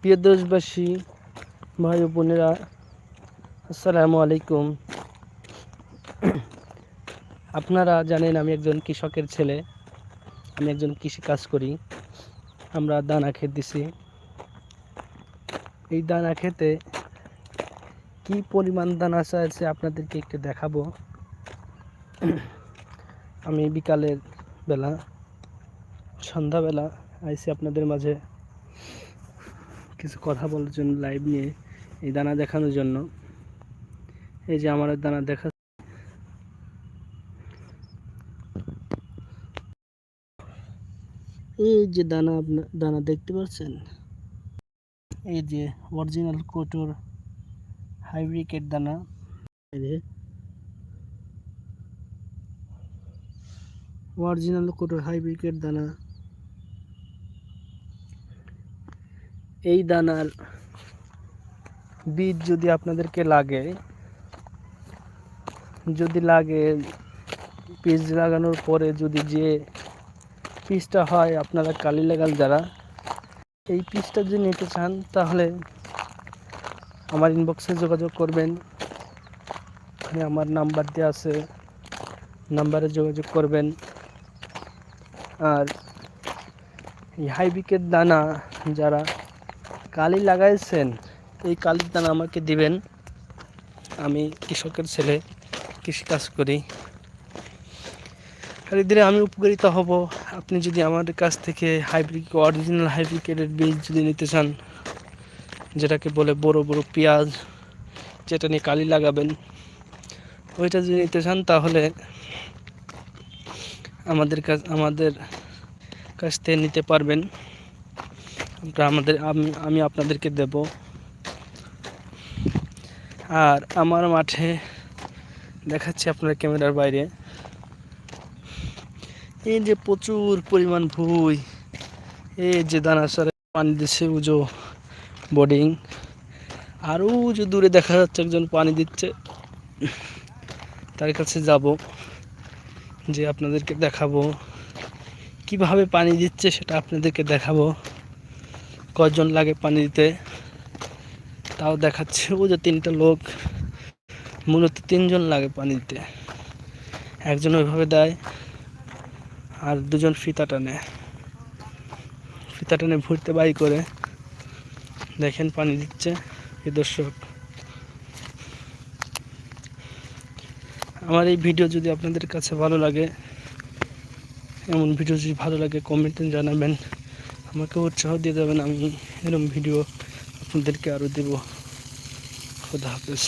প্রিয় দেশবাসী, ভাই বোনেরা, আসসালামু আলাইকুম। আপনারা জানেন আমি একজন কৃষকের ছেলে। আমি একজন কৃষি কাজ করি। আমরা দানা খেত দিছি। এই দানা খেতে কি পরিমাণ দানা আছে আপনাদেরকে একটু দেখাবো। আমি বিকালের বেলা, সন্ধ্যাবেলা আইসি আপনাদের মাঝে। কিছু কথা বলার জন্য লাইভ নিয়ে এই দানা দেখানোর জন্য। এই যে আমার দানা দেখা এই যে দানা আপনার দানা দেখতে পাচ্ছেন? এই যে অরিজিনাল কোটোর হাইব্রিকেট দানা। এই যে অরিজিনাল কোটোর হাইব্রিকেট দানা। এই দানার বীজ যদি আপনাদেরকে লাগে, যদি লাগে বীজ লাগানোর পরে যদি যে পিসটা হয়, আপনারা কালি লাগাল যারা এই পিসটা যদি নিতে চান, তাহলে আমার ইনবক্সে যোগাযোগ করবেন। ওখানে আমার নাম্বার দেওয়া আছে, নাম্বারে যোগাযোগ করবেন। আর এই হাইব্রিকের দানা যারা কালি লাগাইছেন, এই কালির দানা আমাকে দিবেন। আমি কৃষকের ছেলে কৃষিকাজ করি। আর এদের আমি উপকারিত হব। আপনি যদি আমাদের কাছ থেকে হাইব্রিড, অরিজিনাল হাইব্রিকেটের বীজ যদি নিতে চান, যেটাকে বলে বড় বড় পেঁয়াজ, যেটা নিয়ে কালি লাগাবেন, ওইটা যদি নিতে চান, তাহলে আমাদের কাছ আমাদের কাছ থেকে নিতে পারবেন। আমরা আমাদের, আমি আপনাদেরকে দেব। আর আমার মাঠে দেখাচ্ছি আপনার ক্যামেরার বাইরে। এই যে প্রচুর পরিমাণ ভুই, এই যে দানা সারে পানি দিচ্ছে উজো বোর্ডিং আরও যে দূরে দেখা যাচ্ছে, একজন পানি দিচ্ছে। তার কাছে যাব, যে আপনাদেরকে দেখাবো। কীভাবে পানি দিচ্ছে সেটা আপনাদেরকে দেখাবো। কজন লাগে পানি দিতে? তাও দেখাচ্ছে ও যে তিনটা লোক, মূলত তিনজন লাগে পানি দিতে। একজন ওইভাবে দেয় আর দুজন ফিতা টানে। ফিতা টানে ভুরতে বাই করে। দেখেন পানি দিচ্ছে এই দর্শক। আমার এই ভিডিও যদি আপনাদের কাছে ভালো লাগে, এমন ভিডিও যদি ভালো লাগে কমেন্টে জানাবেন। আমাকে উৎসাহ দিয়ে দেবেন আমি এরকম ভিডিও আপনাদেরকে আরও দেবো। খুদা হাফেজ।